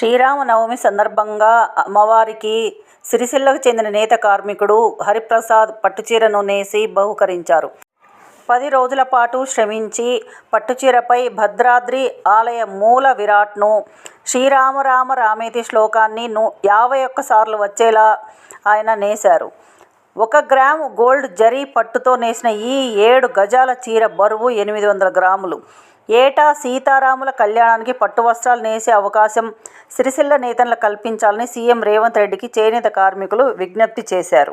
శ్రీరామనవమి సందర్భంగా అమ్మవారికి సిరిసిల్లకు చెందిన నేత కార్మికుడు హరిప్రసాద్ పట్టుచీరను నేసి బహుకరించారు. పది రోజుల పాటు శ్రమించి పట్టుచీరపై భద్రాద్రి ఆలయ మూల విరాట్ను శ్రీరామ రామ రామేతి శ్లోకాన్ని నూ యాభై ఒక్క సార్లు వచ్చేలా ఆయన నేశారు. ఒక గ్రాము గోల్డ్ జరీ పట్టుతో నేసిన ఈ ఏడు గజాల చీర బరువు ఎనిమిది వందల గ్రాములు. ఏటా సీతారాముల కళ్యాణానికి పట్టు వస్త్రాలు నేసే అవకాశం సిరిసిల్ల నేతలకు కల్పించాలని సీఎం రేవంత్ రెడ్డికి చేనేత కార్మికులు విజ్ఞప్తి చేశారు.